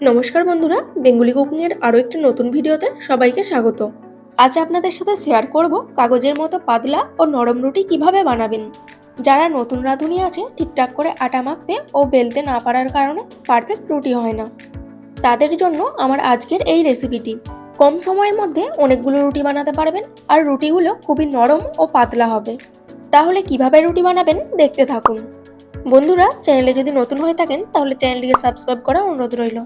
নমস্কার বন্ধুরা, বেঙ্গুলি কুকিংয়ের আরও একটি নতুন ভিডিওতে সবাইকে স্বাগত। আজ আপনাদের সাথে শেয়ার করব কাগজের মতো পাতলা ও নরম রুটি কীভাবে বানাবেন। যারা নতুন রাঁধুনি আছে, ঠিকঠাক করে আটা মাখতে ও বেলতে না পারার কারণে পারফেক্ট রুটি হয় না। তাদের জন্য আমার আজকের এই রেসিপিটি কম সময়ের মধ্যে অনেকগুলো রুটি বানাতে পারবেন আর রুটিগুলো খুবই নরম ও পাতলা হবে। তাহলে কীভাবে রুটি বানাবেন দেখতে থাকুন। বন্ধুরা, চ্যানেলে যদি নতুন হয়ে থাকেন, তাহলে চ্যানেলটিকে সাবস্ক্রাইব করার অনুরোধ রইল।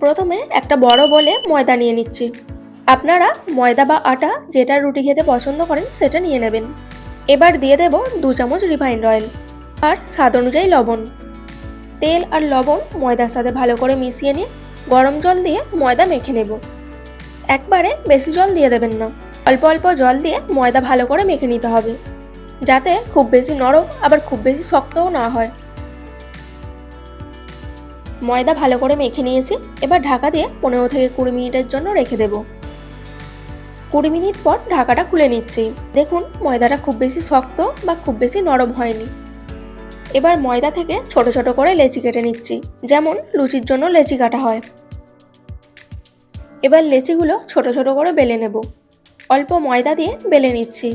প্রথমে একটা বড় বলে ময়দা নিয়ে নিচ্ছি। আপনারা ময়দা বা আটা যেটা রুটি খেতে পছন্দ করেন সেটা নিয়ে নেবেন। এবার দিয়ে দেব দু চামচ রিফাইন্ড অয়েল আর স্বাদ অনুযায়ী লবণ। তেল আর লবণ ময়দার সাথে ভালো করে মিশিয়ে নিয়ে গরম জল দিয়ে ময়দা মেখে নেব। একবারে বেশি জল দিয়ে দেবেন না। অল্প অল্প জল দিয়ে ময়দা ভালো করে মেখে নিতে হবে। যাতে খুব বেশি নরম, আবার খুব বেশি শক্তও না হয়। ময়দা ভালো করে মেখে নিয়েছি। এবার ঢাকা দিয়ে পনেরো থেকে কুড়ি মিনিটের জন্য রেখে দেব। কুড়ি মিনিট পর ঢাকাটা খুলে নিচ্ছি। দেখুন, ময়দাটা খুব বেশি শক্ত বা খুব বেশি নরম হয়নি। এবার ময়দা থেকে ছোট ছোট করে লেচি কেটে নিচ্ছি। যেমন লুচির জন্য লেচি কাটা হয়। এবার লেচিগুলো ছোট ছোট করে বেলে নেব। অল্প ময়দা দিয়ে বেলে নিচ্ছি।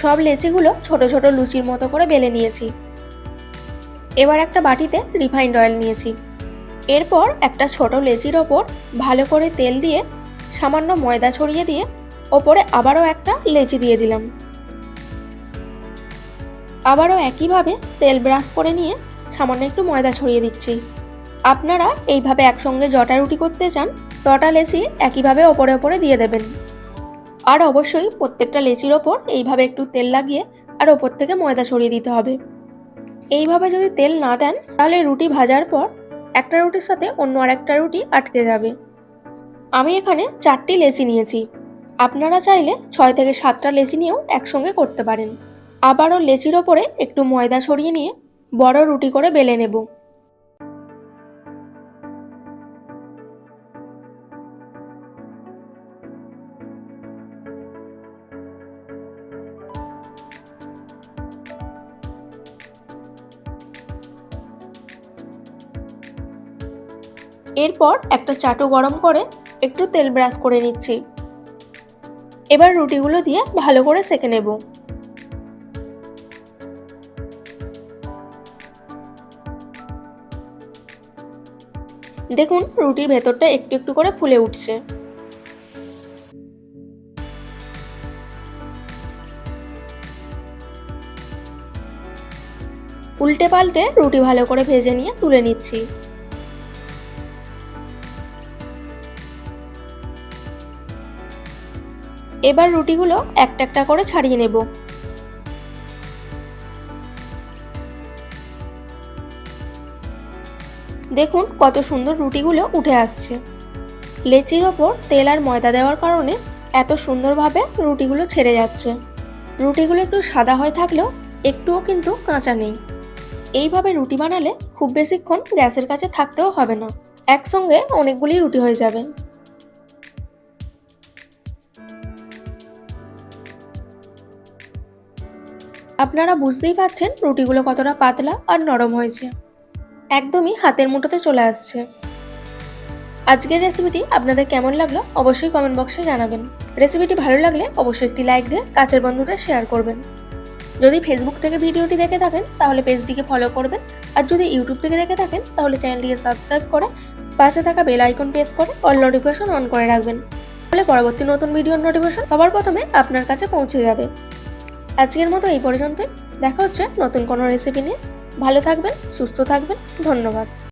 সব লেচিগুলো ছোট ছোট লুচির মতো করে বেলে নিয়েছি। এবার একটা বাটিতে রিফাইন্ড অয়েল নিয়েছি। এরপর একটা ছোট লেচির ওপর ভালো করে তেল দিয়ে সামান্য ময়দা ছড়িয়ে দিয়ে ওপরে আবারও একটা লেচি দিয়ে দিলাম। আবারও একইভাবে তেল ব্রাশ করে নিয়ে সামান্য একটু ময়দা ছড়িয়ে দিচ্ছি। আপনারা এইভাবে একসঙ্গে জটা রুটি করতে চান, তটা লেচি একইভাবে ওপরে ওপরে দিয়ে দেবেন। আর অবশ্যই প্রত্যেকটা লেচির ওপর এইভাবে একটু তেল লাগিয়ে আর ওপর থেকে ময়দা ছড়িয়ে দিতে হবে। এইভাবে যদি তেল না দেন, তাহলে রুটি ভাজার পর একটা রুটির সাথে অন্য আরেকটা রুটি আটকে যাবে। আমি এখানে চারটি লেচি নিয়েছি। আপনারা চাইলে ছয় থেকে সাতটা লেচি নিয়েও একসঙ্গে করতে পারেন। আবারও লেচির ওপরে একটু ময়দা ছড়িয়ে নিয়ে বড় রুটি করে বেলে নেব। এরপর একটা চাটু গরম করে একটু তেল ব্রাশ করে নিচ্ছি। এবার রুটিগুলো দিয়ে ভালো করে সেকে নেব। দেখুন, রুটির ভেতরটা একটু একটু করে ফুলে উঠছে। উল্টে পাল্টে রুটি ভালো করে ভেজে নিয়ে তুলে নিচ্ছি। এবার রুটিগুলো একটা একটা করে ছাড়িয়ে নেব। দেখুন কত সুন্দর রুটিগুলো উঠে আসছে। লেচির ওপর তেল আর ময়দা দেওয়ার কারণে এত সুন্দরভাবে রুটিগুলো ছেড়ে যাচ্ছে। রুটিগুলো একটু সাদা হয়ে থাকলেও একটুও কিন্তু কাঁচা নেই। এইভাবে রুটি বানালে খুব বেশিক্ষণ গ্যাসের কাছে থাকতেও হবে না। একসঙ্গে অনেকগুলি রুটি হয়ে যাবে। আপনারা বুঝতেই পাচ্ছেন রুটিগুলো কতটা পাতলা আর নরম হয়েছে। একদমই হাতের মুঠোতে চলে আসছে। আজকের রেসিপিটি আপনাদের কেমন লাগল অবশ্যই কমেন্ট বক্সে জানাবেন। রেসিপিটি ভালো লাগলে অবশ্যই একটি লাইক দিয়ে কাছের বন্ধুরা শেয়ার করবেন। যদি ফেসবুক থেকে ভিডিওটি দেখে থাকেন, তাহলে পেজটিকে ফলো করবেন। আর যদি ইউটিউব থেকে দেখে থাকেন, তাহলে চ্যানেলটিকে সাবস্ক্রাইব করে পাশে থাকা বেল আইকন প্রেস করে অল নোটিফিকেশন অন করে রাখবেন। তাহলে পরবর্তী নতুন ভিডিওর নোটিফিকেশন সবার প্রথমে আপনার কাছে পৌঁছে যাবে। আজকের মতো এই পর্যন্তই। দেখা হচ্ছে নতুন কোনো রেসিপি নিয়ে। ভালো থাকবেন, সুস্থ থাকবেন। ধন্যবাদ।